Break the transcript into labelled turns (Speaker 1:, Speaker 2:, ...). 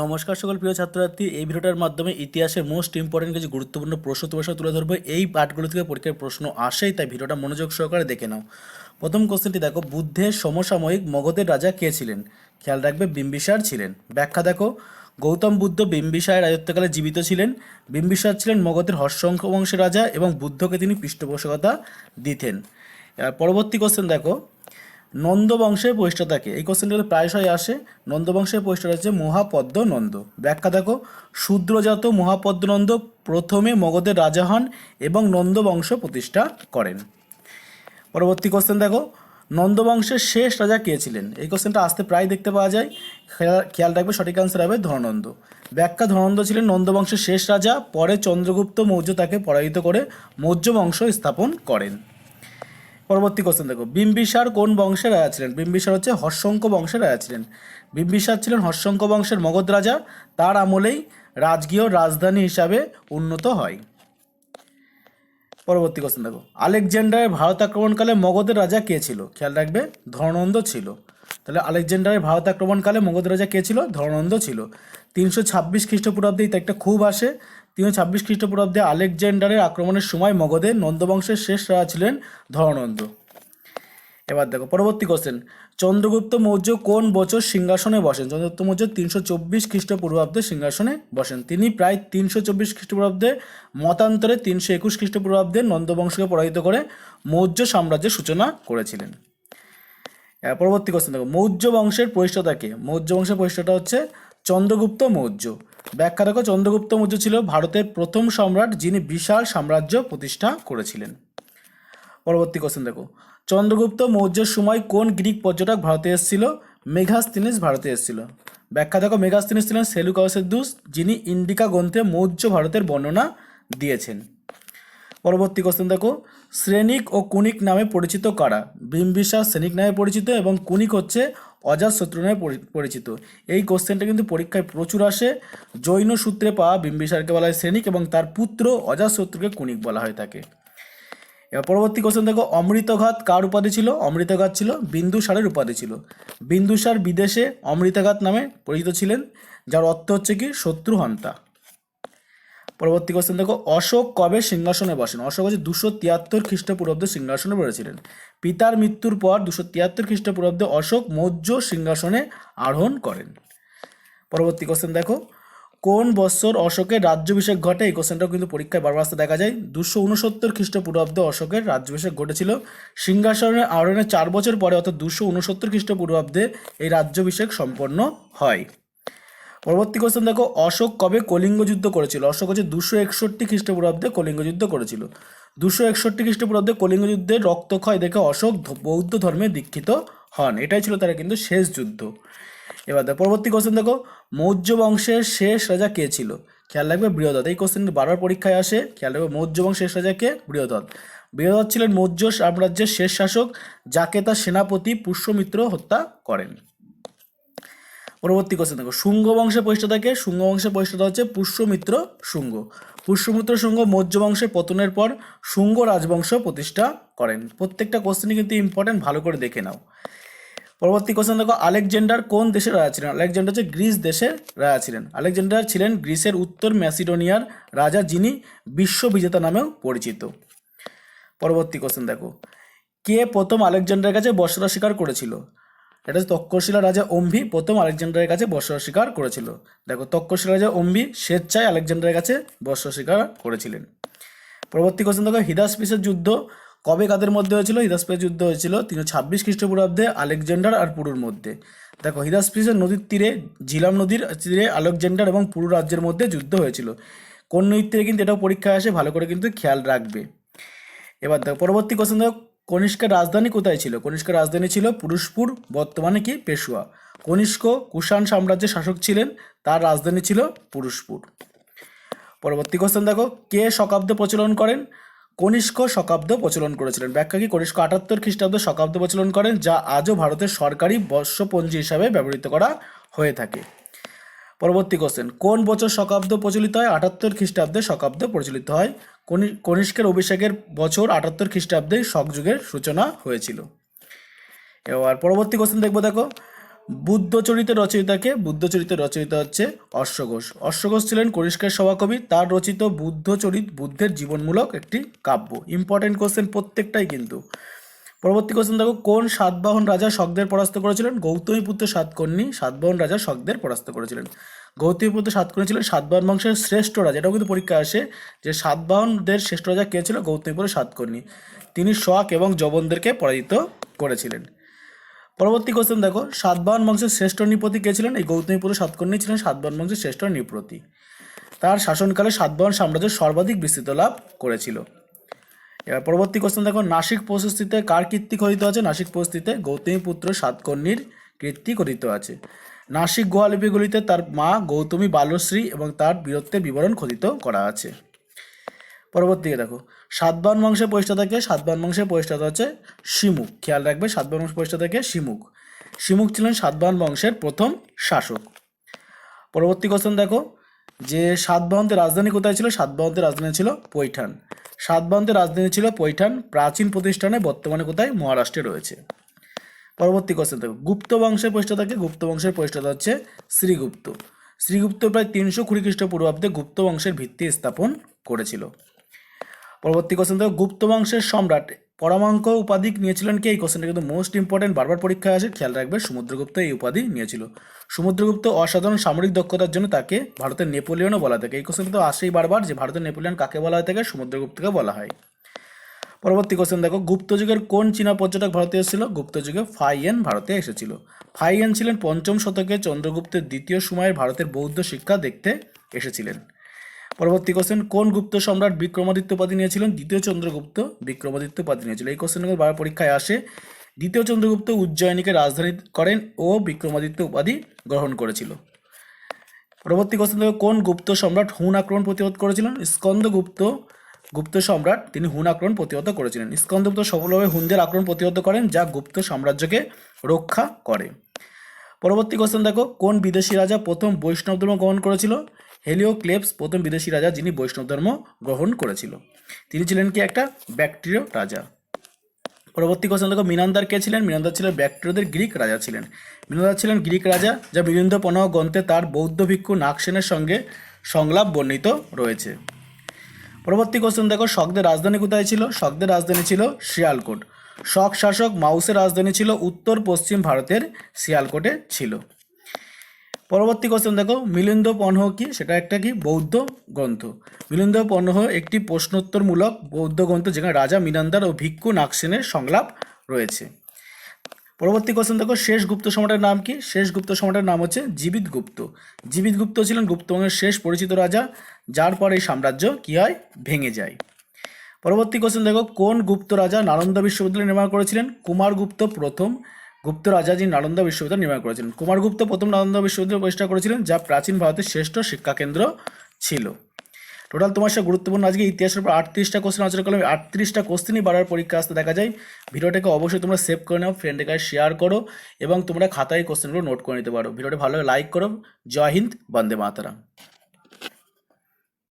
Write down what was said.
Speaker 1: নমস্কার সকল প্রিয় ছাত্রছাত্রী এই ভিডিওটার মাধ্যমে ইতিহাসের মোস্ট ইম্পর্টেন্ট কিছু গুরুত্বপূর্ণ প্রশ্ন তোমার সাথে তুলে ধরবো এই পাঠগুলো থেকে পরীক্ষার প্রশ্ন আসেই তাই ভিডিওটা মনোযোগ সহকারে দেখে নাও প্রথম কোশ্চেনটি দেখো বুদ্ধের সমসাময়িক মগধের রাজা কে ছিলেন খেয়াল রাখবে বিম্বিসার ছিলেন ব্যাখ্যা দেখো গৌতম বুদ্ধ বিম্বিসার রাজত্বকালে জীবিত ছিলেন বিম্বিসার ছিলেন মগধের হর্ষঙ্ক বংশের রাজা এবং বুদ্ধকে তিনি পৃষ্ঠপোষকতা দিতেন পরবর্তী কোশ্চেন দেখো নন্দবংশের পরিষ্ঠাতাকে এই কোশ্চেনটা প্রায়শই আসে নন্দবংশের পরিষ্ঠাতা হচ্ছে মহাপদ্ম নন্দ ব্যাখ্যা দেখো শূদ্রজাত মহাপদ্ম নন্দ প্রথমে মগধের রাজা হন এবং নন্দবংশ প্রতিষ্ঠা করেন পরবর্তী কোশ্চেন দেখো নন্দবংশের শেষ রাজা কে ছিলেন এই কোশ্চেনটা আসতে প্রায় দেখতে পাওয়া যায় খেয়াল রাখবে সঠিক আনসার হবে ধনন্দ ব্যাখ্যা ধনন্দ ছিলেন নন্দবংশের শেষ রাজা পরে চন্দ্রগুপ্ত মৌর্য তাকে পরাজিত করে মৌর্য বংশ স্থাপন করেন পরবর্তী কোশ্চেন দেখো বিম্বিসার কোন বংশের রাজা ছিলেন বিম্বিসার হচ্ছে হর্ষঙ্ক বংশের রাজা ছিলেন বিম্বিসার ছিলেন হর্ষঙ্ক বংশের মগধ রাজা তার আমলেই রাজকীয় রাজধানী হিসাবে উন্নত হয় পরবর্তী কোশ্চেন দেখো আলেকজান্ডারের ভারত আক্রমণকালে মগধের রাজা কে ছিল খেয়াল রাখবে ধর্মনন্দ ছিল তাহলে আলেকজান্ডারের ভারত আক্রমণকালে মগধ রাজা কে ছিল ধর্মনন্দ ছিল তিনশো ছাব্বিশ খ্রিস্টপূর্বাব্দে এটা একটা খুব আসে তিনশো ছাব্বিশ খ্রিস্টপূর্বাব্দে আলেকজান্ডারের আক্রমণের সময় মগধের নন্দবংশের শেষ রাজা ছিলেন ধরানন্দ এবার দেখো পরবর্তী কোশ্চেন চন্দ্রগুপ্ত মৌর্য কোন বছর সিংহাসনে বসেন চন্দ্রগুপ্ত মৌর্য তিনশো চব্বিশ খ্রিস্টপূর্বাব্দে সিংহাসনে বসেন তিনি প্রায় তিনশো চব্বিশ খ্রিস্টপূর্বাব্দে মতান্তরে তিনশো একুশ খ্রিস্টপূর্বাব্দে নন্দবংশকে পরাজিত করে মৌর্য সাম্রাজ্যের সূচনা করেছিলেন পরবর্তী কোশ্চেন দেখো মৌর্য বংশের প্রতিষ্ঠাতাকে মৌর্য বংশের প্রতিষ্ঠাতা হচ্ছে চন্দ্রগুপ্ত মৌর্য ব্যাখ্যা দেখো চন্দ্রগুপ্ত মৌর্য ছিল ভারতের প্রথম সম্রাট যিনি বিশাল সাম্রাজ্য প্রতিষ্ঠা করেছিলেন পরবর্তী কোশ্চেন দেখো চন্দ্রগুপ্ত মৌর্যের সময় কোন গ্রিক পর্যটক ভারতে এসেছিল মেঘাস্তিনিস ভারতে এসেছিল ব্যাখ্যা দেখো মেঘাস্তিনিস ছিলেন সেলুকাউসের যিনি ইন্ডিকা গ্রন্থে মৌর্য ভারতের বর্ণনা দিয়েছেন পরবর্তী কোশ্চেন দেখো শ্রেণিক ও কুণিক নামে পরিচিত কারা বিম্বিসার শ্রেণিক নামে পরিচিত এবং কুণিক হচ্ছে অজাত শত্রু নামে পরিচিত এই কোশ্চেনটা কিন্তু পরীক্ষায় প্রচুর আসে জৈন সূত্রে পাওয়া বিম্বিসারকে বলা হয় শ্রেণিক এবং তার পুত্র অজাত শত্রুকে কুণিক বলা হয়ে থাকে এবার পরবর্তী কোশ্চেন দেখো অমৃতঘাত কার উপাধি ছিল অমৃতঘাত ছিল বিন্দুসারের উপাধি ছিল বিন্দুসার বিদেশে অমৃতঘাত নামে পরিচিত ছিলেন যার অর্থ হচ্ছে কি শত্রু হন্তা পরবর্তী কোশ্চেন দেখো অশোক কবে সিংহাসনে বসেন অশোক হচ্ছে দুশো তিয়াত্তর খ্রিস্টপূর্বাব্দে সিংহাসনে বসেছিলেন পিতার মৃত্যুর পর দুশো তিয়াত্তর খ্রিস্টপূর্বাব্দে অশোক মৌর্য সিংহাসনে আরোহণ করেন পরবর্তী কোশ্চেন দেখো কোন বছর অশোকের রাজ্যভিষেক ঘটে এই কোশ্চেনটাও কিন্তু পরীক্ষায় বারবার আসতে দেখা যায় দুশো উনসত্তর খ্রিস্টপূর্বাব্দে অশোকের রাজ্যভিষেক ঘটেছিল সিংহাসনের আরোহণের চার বছর পরে অর্থাৎ দুশো উনসত্তর খ্রিস্টপূর্বাব্দে এই রাজ্যভিষেক সম্পন্ন হয় পরবর্তী কোশ্চেন দেখো অশোক কবে কলিঙ্গ যুদ্ধ করেছিল অশোক হচ্ছে দুশো একষট্টি খ্রিস্টপূর্বাব্দে কলিঙ্গ যুদ্ধ করেছিল দুশো একষট্টি খ্রিস্টপূর্বাব্দে কলিঙ্গ যুদ্ধে রক্তক্ষয় দেখে অশোক বৌদ্ধ ধর্মে দীক্ষিত হন এটাই ছিল তারা কিন্তু শেষ যুদ্ধ এবার দেখো পরবর্তী কোশ্চেন দেখো মৌর্য বংশের শেষ রাজা কে ছিল খেয়াল রাখবে বৃহদত্ত এই কোশ্চেন বারবার পরীক্ষায় আসে খেয়াল রাখবে মৌর্য বংশের শেষ রাজা কে বৃহদত বৃহদত্ত ছিলেন মৌর্য সাম্রাজ্যের শেষ শাসক যাকে তার সেনাপতি পুষ্যমিত্র হত্যা করেন পরবর্তী কোশ্চেন দেখো শুঙ্গ বংশের পরিষ্ঠিত থাকে শুঙ্গ বংশের প্রতিষ্ঠাতা হচ্ছে পুষ্যমিত্র শুঙ্গ পুষ্যমিত্র শুঙ্গ মৌর্য বংশের পতনের পর শুঙ্গ রাজবংশ প্রতিষ্ঠা করেন প্রত্যেকটা কোশ্চেনই কিন্তু ইম্পর্টেন্ট ভালো করে দেখে নাও পরবর্তী কোশ্চেন দেখো আলেকজেন্ডার কোন দেশের রাজা ছিলেন আলেকজেন্ডার হচ্ছে গ্রিস দেশের রাজা ছিলেন আলেকজেন্ডার ছিলেন গ্রিসের উত্তর ম্যাসিডোনিয়ার রাজা যিনি বিশ্ববিজেতা নামেও পরিচিত পরবর্তী কোশ্চেন দেখো কে প্রথম আলেকজান্ডারের কাছে বর্ষতা স্বীকার করেছিল এটা হচ্ছে তক্ষশিলা রাজা অম্ভি প্রথম আলেকজান্ডারের কাছে বর্ষ স্বীকার করেছিল দেখো তক্ষশিলা রাজা অম্ভি স্বেচ্ছায় আলেকজান্ডারের কাছে বর্ষ স্বীকার করেছিলেন পরবর্তী কোশ্চেন দেখো হিদাসপিসের যুদ্ধ কবে কাদের মধ্যে হয়েছিল হিদাসপিসের যুদ্ধ হয়েছিল তিনশো ছাব্বিশ খ্রিস্টপূর্বাব্দে আলেকজান্ডার আর পুরুর মধ্যে দেখো হিদাসপিসের নদীর তীরে ঝিলাম নদীর তীরে আলেকজান্ডার এবং পুরু রাজ্যের মধ্যে যুদ্ধ হয়েছিল কোন নদীর তীরে কিন্তু এটাও পরীক্ষায় আসে ভালো করে কিন্তু খেয়াল রাখবে এবার দেখো পরবর্তী কোশ্চেন দেখো কনিষ্কের রাজধানী কোথায় ছিল কনিষ্কের রাজধানী ছিল পুরুষপুর বর্তমানে কি পেশুয়া কনিষ্ক কুষাণ সাম্রাজ্যের শাসক ছিলেন তার রাজধানী ছিল পুরুষপুর পরবর্তী কোশ্চেন দেখো কে শকাব্দ প্রচলন করেন কনিষ্ক শকাব্দ প্রচলন করেছিলেন ব্যাখ্যা কি কনিষ্ক আটাত্তর খ্রিস্টাব্দ শকাব্দ প্রচলন করেন যা আজও ভারতের সরকারি বর্ষপঞ্জি হিসাবে ব্যবহৃত করা হয়ে থাকে পরবর্তী কোশ্চেন কোন বছর শকাব্দ প্রচলিত হয় আটাত্তর খ্রিস্টাব্দে শকাব্দ প্রচলিত হয় কনিষ্কের অভিষেকের বছর আটাত্তর খ্রিস্টাব্দে যুগের সূচনা হয়েছিল এবার পরবর্তী কোশ্চেন দেখবো দেখো বুদ্ধচরিতের রচয়িতাকে বুদ্ধচরিতের রচয়িতা হচ্ছে অশ্বঘোষ অশ্বঘোষ ছিলেন কনিষ্কের সভাকবি তার রচিত বুদ্ধচরিত বুদ্ধের জীবনমূলক একটি কাব্য ইম্পর্টেন্ট কোশ্চেন প্রত্যেকটাই কিন্তু পরবর্তী কোশ্চেন দেখো কোন সাতবাহন রাজা শকদের পরাস্ত করেছিলেন পুত্র সাতকর্ণী সাতবাহন রাজা শকদের পরাস্ত করেছিলেন পুত্র সাতকর্ণী ছিলেন সাতবাহন বংশের শ্রেষ্ঠ রাজা এটাও কিন্তু পরীক্ষা আসে যে সাতবাহনদের শ্রেষ্ঠ রাজা কে ছিল পুত্র সাতকর্ণী তিনি শক এবং যবনদেরকে পরাজিত করেছিলেন পরবর্তী কোশ্চেন দেখো সাতবাহন বংশের শ্রেষ্ঠ নৃপতি কে ছিলেন এই পুত্র সাতকর্ণী ছিলেন সাতবাহন বংশের শ্রেষ্ঠ নৃপতি তার শাসনকালে সাতবাহন সাম্রাজ্য সর্বাধিক বিস্তৃত লাভ করেছিল এবার পরবর্তী কোশ্চেন দেখো নাসিক প্রশস্তিতে কার কীর্তি খরিত আছে নাসিক প্রশস্তিতে পুত্র সাতকর্ণীর কীর্তি করিত আছে নাসিক গোয়ালিপিগুলিতে তার মা গৌতমী বালশ্রী এবং তার বীরত্বের বিবরণ খোদিত করা আছে পরবর্তীকে দেখো সাতবান বংশের পরিষ্ঠাতাকে সাতবান বংশের পরিষ্ঠাতা হচ্ছে শিমুখ খেয়াল রাখবে সাতবান বংশ পরিষ্ঠাতাকে শিমুখ শিমুখ ছিলেন সাতবান বংশের প্রথম শাসক পরবর্তী কোশ্চেন দেখো যে সাতবাহনদের রাজধানী কোথায় ছিল সাতবাহনদের রাজধানী ছিল পৈঠান সাতবাহনদের রাজধানী ছিল পৈঠান প্রাচীন প্রতিষ্ঠানে বর্তমানে কোথায় মহারাষ্ট্রে রয়েছে পরবর্তী কোশ্চেন থাকবে গুপ্ত বংশের প্রতিষ্ঠাতাকে গুপ্ত বংশের প্রতিষ্ঠাতা হচ্ছে শ্রীগুপ্ত শ্রীগুপ্ত প্রায় তিনশো কুড়ি খ্রিস্টপূর্বাব্দে গুপ্ত বংশের ভিত্তি স্থাপন করেছিল পরবর্তী কোশ্চেন থাকবে গুপ্ত বংশের সম্রাট পরমাঙ্ক উপাধি নিয়েছিলেন কে এই কোশ্চেনটা কিন্তু মোস্ট ইম্পর্টেন্ট বারবার পরীক্ষায় আসে খেয়াল রাখবে সমুদ্রগুপ্ত এই উপাধি নিয়েছিল সমুদ্রগুপ্ত অসাধারণ সামরিক দক্ষতার জন্য তাকে ভারতের নেপোলিয়নও বলা থাকে এই কোশ্চেন তো আসেই বারবার যে ভারতের নেপোলিয়ন কাকে বলা হয়ে থাকে সমুদ্রগুপ্তকে বলা হয় পরবর্তী কোশ্চেন দেখো গুপ্ত যুগের কোন চীনা পর্যটক ভারতে এসেছিল গুপ্ত যুগে ফাইয়েন ভারতে এসেছিল ফাইয়েন ছিলেন পঞ্চম শতকে চন্দ্রগুপ্তের দ্বিতীয় সময়ে ভারতের বৌদ্ধ শিক্ষা দেখতে এসেছিলেন পরবর্তী কোশ্চেন কোন গুপ্ত সম্রাট বিক্রমাদিত্য উপাধি নিয়েছিলেন দ্বিতীয় চন্দ্রগুপ্ত বিক্রমাদিত্য উপাধি নিয়েছিল এই কোশ্চেনগুলো বার পরীক্ষায় আসে দ্বিতীয় চন্দ্রগুপ্ত উজ্জয়িনীকে রাজধানী করেন ও বিক্রমাদিত্য উপাধি গ্রহণ করেছিল পরবর্তী কোশ্চেন থেকে কোন গুপ্ত সম্রাট হুন আক্রমণ প্রতিহত করেছিলেন স্কন্দগুপ্ত গুপ্ত সম্রাট তিনি হুন আক্রমণ প্রতিহত করেছিলেন স্কন্দগুপ্ত সফলভাবে হুনদের আক্রমণ প্রতিহত করেন যা গুপ্ত সাম্রাজ্যকে রক্ষা করে পরবর্তী কোশ্চেন দেখো কোন বিদেশি রাজা প্রথম বৈষ্ণব ধর্ম গ্রহণ করেছিল হেলিও ক্লেপস প্রথম বিদেশি রাজা যিনি বৈষ্ণব ধর্ম গ্রহণ করেছিল তিনি ছিলেন কি একটা ব্যাকটেরিয় রাজা পরবর্তী কোশ্চেন দেখো মিনান্দার কে ছিলেন মিনান্দার ছিলেন ব্যাকটেরিয়াদের গ্রিক রাজা ছিলেন মিনান্দার ছিলেন গ্রিক রাজা যা মিলিন্দ পনহ গ্রন্থে তার বৌদ্ধ ভিক্ষু নাকসেনের সঙ্গে সংলাপ বর্ণিত রয়েছে পরবর্তী কোশ্চেন দেখো শকদের রাজধানী কোথায় ছিল শকদের রাজধানী ছিল শিয়ালকোট শক শাসক মাউসের রাজধানী ছিল উত্তর পশ্চিম ভারতের শিয়ালকোটে ছিল পরবর্তী কোশ্চেন দেখো মিলিন্দ পণহ কি সেটা একটা কি বৌদ্ধ গ্রন্থ মিলিন্দ পণহ একটি প্রশ্নোত্তরমূলক বৌদ্ধ গ্রন্থ যেখানে রাজা মিনান্দার ও ভিক্ষু নাকসেনের সংলাপ রয়েছে পরবর্তী কোশ্চেন দেখো শেষ গুপ্ত সম্রাটের নাম কি শেষ গুপ্ত সম্রাটের নাম হচ্ছে জীবিত গুপ্ত জীবিত গুপ্ত ছিলেন গুপ্তবঙ্গের শেষ পরিচিত রাজা যার পর এই সাম্রাজ্য কী হয় ভেঙে যায় পরবর্তী কোশ্চেন দেখো কোন গুপ্ত রাজা নালন্দা বিশ্ববিদ্যালয় নির্মাণ করেছিলেন কুমারগুপ্ত প্রথম গুপ্ত রাজা যিনি নালন্দা বিশ্ববিদ্যালয় নির্মাণ করেছিলেন কুমারগুপ্ত প্রথম নালন্দা বিশ্ববিদ্যালয় প্রতিষ্ঠা করেছিলেন যা প্রাচীন ভারতের শ্রেষ্ঠ শিক্ষাকেন্দ্র ছিল টোটাল তোমার সাথে গুরুত্বপূর্ণ আজকে ইতিহাসের উপর আটত্রিশটা কোশ্চেন আলোচনা করলাম আটত্রিশটা কোশ্চেনই বাড়ার পরীক্ষা আসতে দেখা যায় ভিডিওটাকে অবশ্যই তোমরা সেভ করে নাও ফ্রেন্ডের কাছে শেয়ার করো এবং তোমরা খাতায় কোশ্চেনগুলো নোট করে নিতে পারো ভিডিওটা ভালো লাইক করো জয় হিন্দ বন্দে মাতারাম